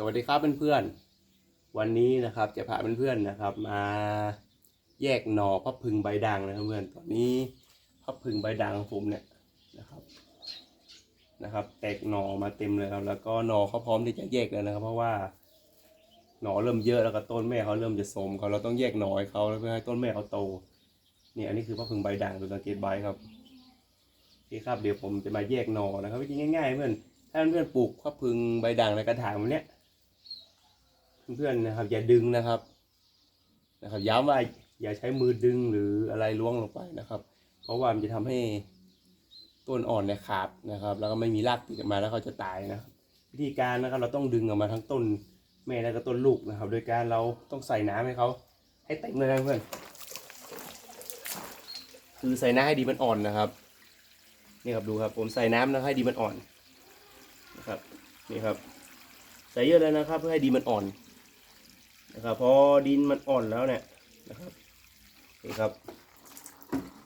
สวัสดีครับเพื่อนๆ วันนี้นะครับจะพาเพื่อนๆนะครับ มาแยกหน่อพับพึงใบด่างนะครับเพื่อนตอนนี้พับพึงใบด่างของผมเนี่ยนะครับนะครับ แตกหน่อมาเต็มเลยครับ แล้วก็หน่อเขาพร้อมที่จะแยกแล้วนะครับ เพราะว่าหน่อเริ่มเยอะแล้วก็ต้นแม่เขาเริ่มจะโทรมเขาเราต้องแยกหน่อให้เขาเพื่อให้ต้นแม่เขาโตนี่อันนี้คือพับพึงใบด่างดูสังเกตใบครับโอเคครับเดี๋ยวผมจะมาแยกหน่อนะครับวิธีง่ายๆเพื่อนถ้าเพื่อนปลูกพับพึงใบด่างในกระถางแบบเนี้ย เพื่อนๆนะครับ อย่าดึงนะครับ นะครับย้ำว่าอย่าใช้มือดึงหรืออะไรล้วงลงไปนะครับ เพราะว่ามันจะทำให้ต้นอ่อนเนี่ยขาดนะครับ แล้วก็ไม่มีรากติดออกมาแล้วเขาจะตายนะครับ วิธีการนะครับเราต้องดึงออกมาทั้งต้นแม่แล้วก็ต้นลูกนะครับ โดยการเราต้องใส่น้ำให้เขาให้เต็มเลยนะเพื่อนคือใส่น้ำให้ดีมันอ่อนนะครับ นี่ครับดูครับ ผมใส่น้ำนะให้ดีมันอ่อนนะครับนี่ครับ ใส่เยอะแล้วนะครับ เพื่อให้ดินมันอ่อน นะครับพอดินมันอ่อนแล้วเนี่ยนะครับนี่ครับ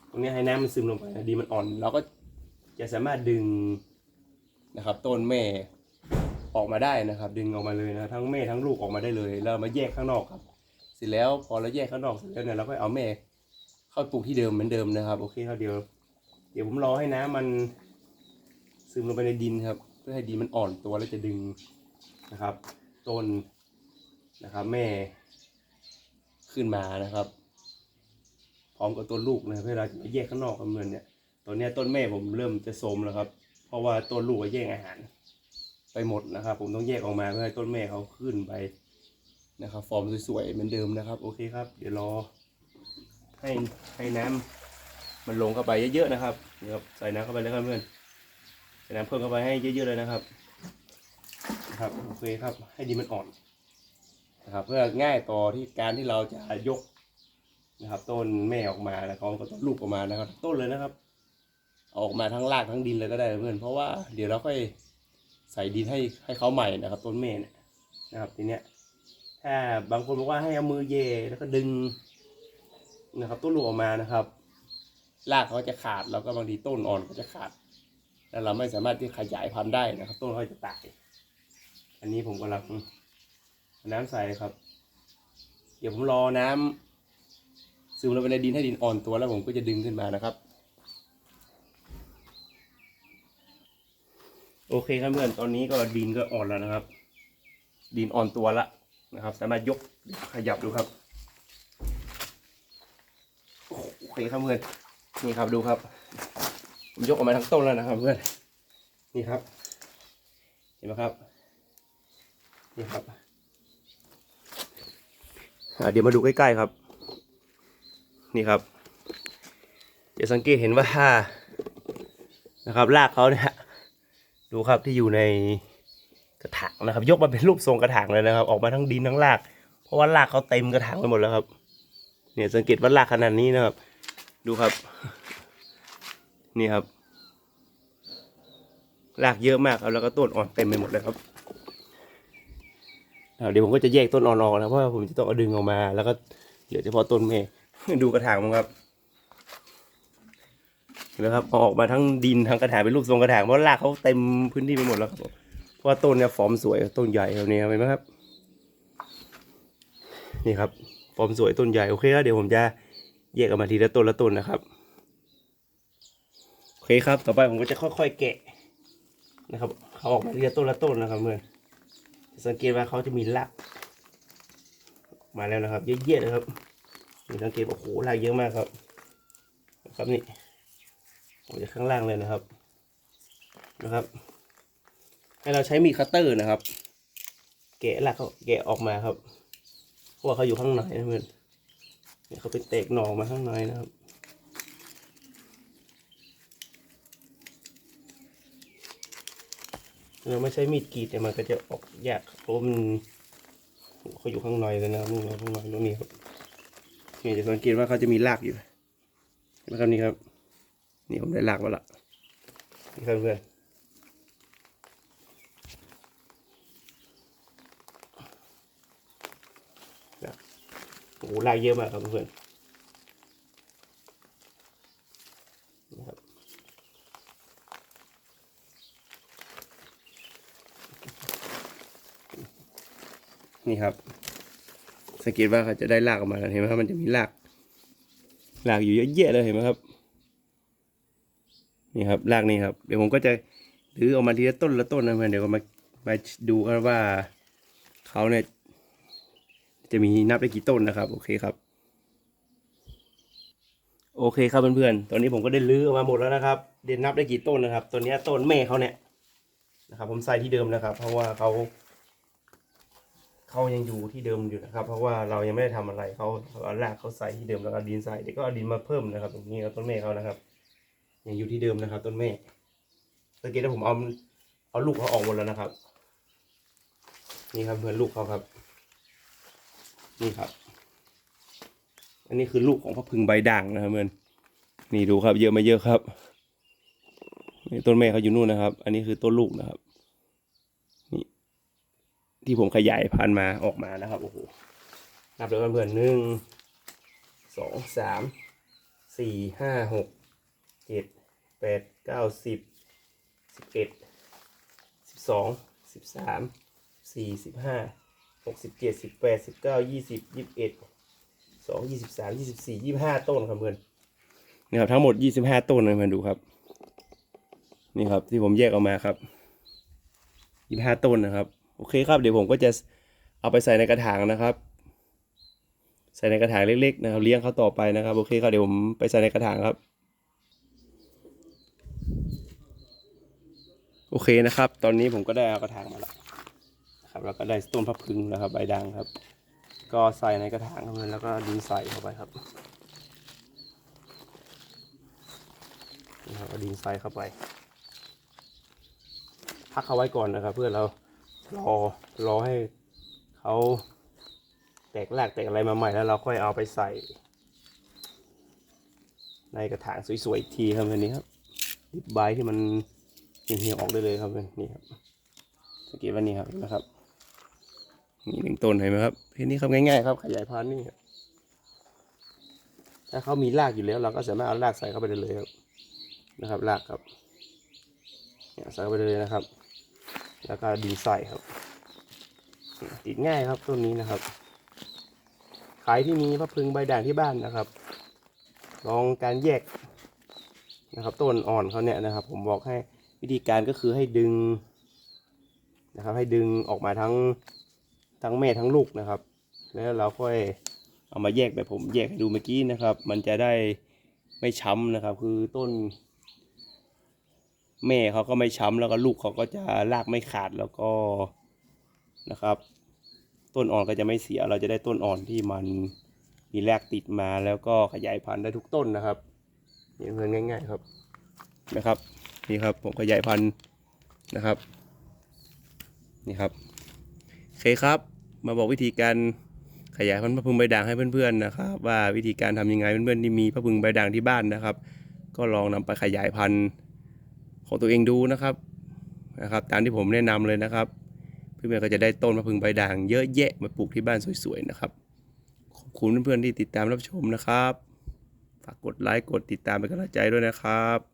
ตรงนี้ให้น้ำมันซึมลงไปนดินมันอ่อนเราก็จะสามารถดึงนะครับ ต้นแม่ออกมาได้นะครับ ดึงออกมาเลยนะทั้งแม่ทั้งลูกออกมาได้เลยแล้วมาแยกข้างนอกครับ เสร็จแล้วพอเราแยกข้างนอกเสร็จแล้วเนี่ยเราก็เอาแม่เข้าปลูกที่เดิมเหมือนเดิมนะครับโอเคครับเดี๋ยว เดี๋ยวผมรอให้น้ำมันซึมลงไปในดินครับ เพื่อให้ดินมันอ่อนตัวแล้วจะดึงนะครับ ต้น นะครับแม่ขึ้นมานะครับ พร้อมกับต้นลูกนะเพื่อเราจะแยกข้างนอกกันเหมือนเนี่ยตอนเนี้ยต้นแม่ผมเริ่มจะโทมแล้วครับ เพราะว่าต้นลูกก็แย่งอาหาร ไปหมดนะครับ ผมต้องแยกออกมาเพื่อให้ต้นแม่เขาขึ้นไปนะครับ ฟอร์มสวยๆเหมือนเดิมนะครับ โอเคครับ เดี๋ยวรอ ให้ให้น้ำมันลงเข้าไปเยอะๆนะครับเดี๋ยวใส่น้ำเข้าไปเลยครับเพื่อนใส่น้ำเพิ่มเข้าไปให้เยอะๆเลยนะครับนะครับโอเคครับ ให้ดินมันอ่อน นะครับเพื่อง่ายต่อที่การที่เราจะยกนะครับ ต้นแม่ออกมาแล้วก็ต้นลูกออกมานะครับ ต้นเลยนะครับ ออกมาทั้งรากทั้งดินเลยก็ได้เพื่อนเพราะว่าเดี๋ยวเราค่อยใส่ดินให้ให้เขาใหม่นะครับ ต้นแม่เนี่ยนะครับทีเนี้ยถ้าบางคนบอกว่าให้เอามือเยแล้วก็ดึงนะครับ ต้นลูกออกมานะครับรากเขาจะขาดแล้วก็บางทีต้นอ่อนก็จะขาด แล้วเราไม่สามารถที่ขยายพันธุ์ได้นะครับ ต้นเขาจะตาย อันนี้ผมกำลัง น้ำใส่ครับ เดี๋ยวผมรอน้ำซึมลงไปในดินให้ดินอ่อนตัวแล้วผมก็จะดึงขึ้นมานะครับ โอเคครับเพื่อนตอนนี้ก็ดินก็อ่อนแล้วนะครับ ดินอ่อนตัวละนะครับ สามารถยกขยับดูครับโอเคครับเพื่อนนี่ครับดูครับผมยกออกมาทั้งต้นแล้วนะครับเพื่อนนี่ครับ เห็นไหมครับ นี่ครับ เดี๋ยวมาดูใกล้ๆครับ นี่ครับจะสังเกตเห็นว่านะครับรากเขาเนี่ยดูครับที่อยู่ในกระถางนะครับ ยกมาเป็นรูปทรงกระถางเลยนะครับ ออกมาทั้งดินทั้งราก เพราะว่ารากเขาเต็มกระถางไปหมดแล้วครับ เนี่ยสังเกตว่ารากขนาดนี้นะครับ ดูครับ นี่ครับรากเยอะมากครับแล้วก็ต้นอ่อนเต็มไปหมดเลยครับ เดี๋ยวผมก็จะแยกต้นอ่อนออกนะเพราะว่าผมจะต้องเอาดึงออกมา แล้วก็เหลือเฉพาะต้นแม่ดูกระถางมั้งครับเห็นะครับอออกมาทั้งดินทั้งกระถางเป็นรูปทรงกระถางเพราะรากเขาเต็มพื้นที่ไปหมดแล้วครับเพราะว่าต้นเนี่ยฟอร์มสวยต้นใหญ่แบบนี้เห็นไหมครับ นี่ครับฟอร์มสวยต้นใหญ่โอเคครับเดี๋ยวผมจะแยกออกมาทีละต้นละต้นนะครับโอเคครับ ต่อไปผมก็จะค่อยๆแกะนะครับเขาออกมาทีละต้นละต้นนะครับเพื่อน สังเกตว่าเขาจะมีรากมาแล้วนะครับ เยอะๆนะครับนี่สังเกตโอ้โหรากเยอะมากครับ ครับนี่ออกจากข้างล่างเลยนะครับ นะครับ ให้เราใช้มีดคัตเตอร์นะครับ แกะรากเขาแกะออกมาครับเพราะว่าเขาอยู่ข้างในนะเพื่อนเนี่ยเขาเป็นแตกหน่อออกมาข้างในนะครับ เราไม่ใช้มีดกรีดแต่มันก็จะออกยากเพราะมันเขาอยู่ข้างในเลยนะครับนี่ข้างในตรงนี้ครับนี่จะสังเกตว่าเขาจะมีรากอยู่เห็นไหมครับนี่ครับนี่ผมได้รากมาละนี่ครับเพื่อนโอ้โหรากเยอะมากครับเพื่อนนะครับ โนี่ครับ สังเกตว่าเขาจะได้รากออกมาแล้วเห็นไหมครับมันจะมีรากรากอยู่เยอะแยะเลยเห็นไหมครับ นี่ครับรากนี่ครับ เดี๋ยวผมก็จะรื้อออกมาทีละต้นละต้นนะเพื่อนเดี๋ยวก็มามาดูกันว่าเขาเนี่ยจะมีนับได้กี่ต้นนะครับ โอเคครับ โอเคครับเพื่อนๆตอนนี้ผมก็ได้ลื้อออกมาหมดแล้วนะครับ เดี๋ยวนับได้กี่ต้นนะครับ ตัวนี้ต้นแม่เขาเนี่ยนะครับ ผมใส่ที่เดิมนะครับ เพราะว่าเขา เขายังอยู่ที่เดิมอยู่นะครับ เพราะว่าเรายังไม่ได้ทำอะไรเขาเขาเอารากเขาใส่ที่เดิมแล้วก็ดินใส่เดี๋ยวก็เอาดินมาเพิ่มนะครับ ตรงนี้ครับต้นแม่เขานะครับ ยังอยู่ที่เดิมนะครับ ต้นแม่สังเกตว่าผมเอาเอาลูกเขาออกหมดแล้วนะครับ นี่ครับเพื่อนลูกเขาครับ นี่ครับ อันนี้คือลูกของพระพึงใบด่างนะครับเพื่อนนี่ดูครับ เยอะมาเยอะครับนี่ต้นแม่เขาอยู่นู่นนะครับ อันนี้คือต้นลูกนะครับ ที่ผมขยายพันธุ์มาออกมานะครับโอ้โหนับเลยเพื่อนๆหนึ่งสองสามสี่ห้าหกเจ็ดแปดเก้าสิบสิบเอ็ดสิบสองสิบสามสี่สิบห้าหกสิบเจ็ดสิบแปดสิบเก้ายี่สิบยี่สิบเอ็ดสองยี่สิบสามยี่สิบสี่ยี่ห้าต้นครับเพื่อนนี่ครับทั้งหมดยี่สิบห้าต้นนะเพื่อนดูครับ นี่ครับที่ผมแยกออกมาครับยี่ห้าต้นนะครับ โอเคครับ เดี๋ยวผมก็จะเอาไปใส่ในกระถางนะครับ ใส่ในกระถางเล็กๆนะครับ เลี้ยงเขาต่อไปนะครับ โอเคครับ เดี๋ยวผมไปใส่ในกระถางครับ โอเคนะครับ ตอนนี้ผมก็ได้เอากระถางมาแล้วครับ แล้วก็ได้ต้นพับพึงนะครับ ใบด่างครับ ก็ใส่ในกระถางครับเพื่อนแล้วก็ดินใส่เข้าไปครับนะครับเอาดินใส่เข้าไป พักเขาไว้ก่อนนะครับ เพื่อเรา รอรอให้เขาแตกรากแตกอะไรมาใหม่แล้วเราค่อยเอาไปใส่ ในกระถางสวยๆอีกทีครับเพื่อนนี้ครับดิบใบที่มันเหี่ยวออกได้เลยครับนี่ครับสังเกตว่านี่ครับนะครับนี่หนึ่งต้นเห็นไหมครับเพนี้ครับง่ายๆครับขยายพันธุ์นี่ครับถ้าเขามีรากอยู่แล้ว เราก็สามารถเอารากใส่เข้าไปได้เลยครับนะครับรากครับเนี่ยใส่เข้าไปเลยนะครับ แล้วก็ดินใส่ครับ ติดง่ายครับต้นนี้นะครับใครที่มีพระพึงใบด่างที่บ้านนะครับ ลองการแยกนะครับต้นอ่อนเขาเนี่ยนะครับ ผมบอกให้วิธีการก็คือให้ดึงนะครับ ให้ดึงออกมาทั้งทั้งแม่ทั้งลูกนะครับ แล้วเราค่อยเอามาแยกแบบผมแยกให้ดูเมื่อกี้นะครับ มันจะได้ไม่ช้ำนะครับ คือต้น แม่เขาก็ไม่ช้ำแล้วก็ลูกเขาก็จะรากไม่ขาดแล้วก็นะครับ ต้นอ่อนก็จะไม่เสีย เราจะได้ต้นอ่อนที่มันมีรกติดมาแล้วก็ขยายพันธุ์ได้ทุกต้นนะครับนี่เพื่อนง่าย ๆครับนะครับ นี่ครับผมขยายพันธุ์นะครับ นี่ครับโอเคครับ มาบอกวิธีการขยายพันธุ์พระพึงใบด่างให้เพื่อนๆนะครับ ว่าวิธีการทำยังไงเพื่อนๆที่มีพระพึงใบด่างที่บ้านนะครับ ก็ลองนำไปขยายพันธุ์ของตัวเองดูนะครับนะครับ ตามที่ผมแนะนำเลยนะครับ เพื่อนๆก็จะได้ต้นพระพึงใบด่างเยอะแยะมาปลูกที่บ้านสวยๆนะครับ ขอบคุณเพื่อนๆที่ติดตามรับชมนะครับ ฝากกดไลค์กดติดตามเป็นกำลังใจด้วยนะครับ